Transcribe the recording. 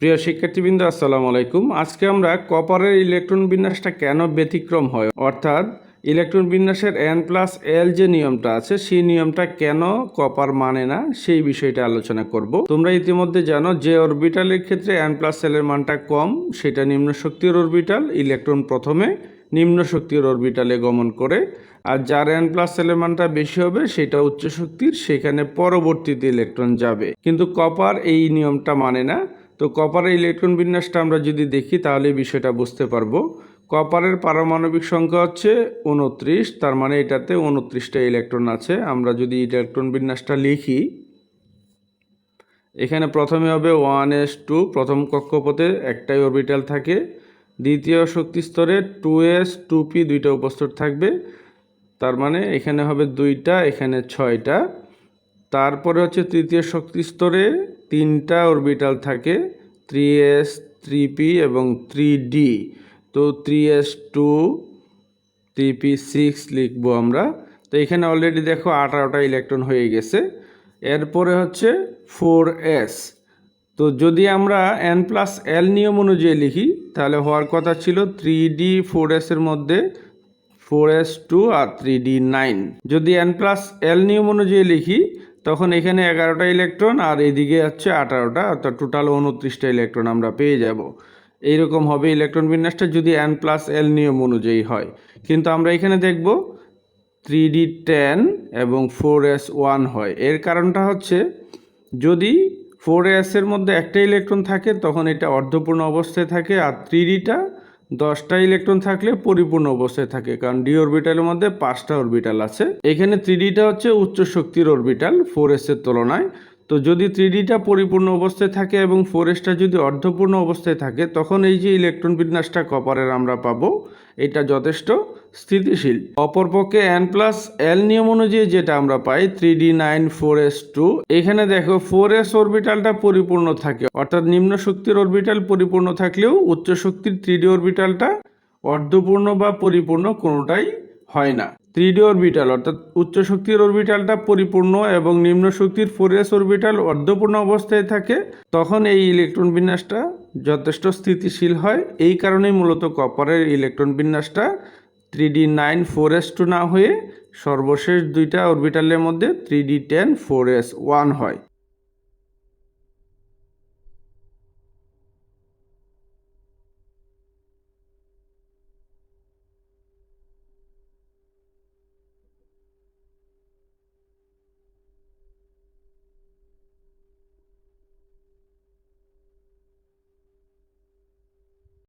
প্রিয় শিক্ষার্থীবৃন্দ, আসসালামু আলাইকুম। আজকে আমরা কপারের ইলেকট্রন বিন্যাসটা কেন ব্যতিক্রম হয়? অর্থাৎ ইলেকট্রন বিন্যাসের এন প্লাস এল যে নিয়মটা আছে, সেই নিয়মটা কেন কপার মানে না, সেই বিষয়টা আলোচনা করব। তোমরা ইতিমধ্যে জানো যে অরবিটালের ক্ষেত্রে এন প্লাস এল এর মানটা কম, সেটা নিম্ন শক্তির অরবিটাল, ইলেকট্রন প্রথমে নিম্ন শক্তির অরবিটালে গমন করে। আর যার এন প্লাস এল এর মানটা বেশি হবে, সেটা উচ্চ শক্তির, সেখানে পরবর্তীতে ইলেকট্রন যাবে। কিন্তু কপার এই নিয়মটা মানে না তো কপারের ইলেকট্রন বিন্যাসটা আমরা যদি দেখি, তাহলে বিষয়টা বুঝতে পারব। কপারের পারমাণবিক সংখ্যা হচ্ছে উনত্রিশ তার মানে এটাতে উনত্রিশটা ইলেকট্রন আছে। আমরা যদি ইলেকট্রন বিন্যাসটা লিখি, এখানে প্রথমে হবে ওয়ান এস টু, প্রথম কক্ষপথে একটাই অরবিটাল থাকে। দ্বিতীয় শক্তি স্তরে টু এস, টু পি দুইটা উপস্থিত থাকবে। তার মানে এখানে হবে দুইটা, এখানে ছয়টা। তারপরে হচ্ছে তৃতীয় শক্তি স্তরে তিনটা অরবিটাল থাকে থ্রি এস থ্রি পি এবং থ্রি ডি তো three S two three P six লিখব আমরা। তো এখানে অলরেডি দেখো আঠারোটা ইলেকট্রন হয়ে গেছে। এরপরে হচ্ছে ফোর এস তো যদি আমরা এন প্লাস এল নিয়ম অনুযায়ী লিখি, তাহলে হওয়ার কথা ছিল থ্রি ডি ফোর এসের মধ্যে ফোর এস টু আর থ্রি ডি নাইন যদি এন প্লাস এল নিয়ম অনুযায়ী লিখি তখন এখানে এগারোটা ইলেকট্রন আর এদিকে হচ্ছে আঠারোটা, অর্থাৎ টোটাল উনত্রিশটা ইলেকট্রন আমরা পেয়ে যাব। এইরকম হবে ইলেকট্রন বিন্যাসটা যদি এন প্লাস এল নিয়ম অনুযায়ী হয়। কিন্তু আমরা এখানে দেখব থ্রি ডি টেন এবং ফোর এস ওয়ান হয়। এর কারণটা হচ্ছে যদি ফোর এসের মধ্যে একটা ইলেকট্রন থাকে, তখন এটা অর্ধপূর্ণ অবস্থায় থাকে আর থ্রি ডিটা দশটা ইলেকট্রন থাকলে পরিপূর্ণ অবস্থায় থাকে, কারণ ডি অরবিটালের মধ্যে পাঁচটা অরবিটাল আছে। এখানে থ্রি ডিটা হচ্ছে উচ্চ শক্তির অরবিটাল ফোর এর তুলনায়। তো যদি থ্রি ডিটা পরিপূর্ণ অবস্থায় থাকে এবং ফোর এসটা যদি অর্ধপূর্ণ অবস্থায় থাকে, তখন এই যে ইলেকট্রন বিন্যাসটা কপারের আমরা পাবো, এটা যথেষ্ট স্থিতিশীল। অপরপক্ষে এন প্লাস এল নিয়ম অনুযায়ী যেটা আমরা পাই three D nine, four S two, এখানে দেখো ফোর এস অরবিটালটা পরিপূর্ণ থাকে, অর্থাৎ নিম্ন শক্তির অরবিটাল পরিপূর্ণ থাকলেও উচ্চ শক্তির থ্রি ডি অরবিটালটা অর্ধপূর্ণ বা পরিপূর্ণ কোনোটাই হয় না। থ্রি ডি অরবিটাল, অর্থাৎ উচ্চ শক্তির অরবিটালটা পরিপূর্ণ এবং নিম্ন শক্তির ফোর এস অরবিটাল অর্ধপূর্ণ অবস্থায় থাকে, তখন এই ইলেকট্রন বিন্যাসটা যথেষ্ট স্থিতিশীল হয়। এই কারণেই মূলত কপারের electron বিন্যাসটা three D nine four S two না হয়ে সর্বশেষ দুইটা অরবিটালের মধ্যে three D ten four S one হয়।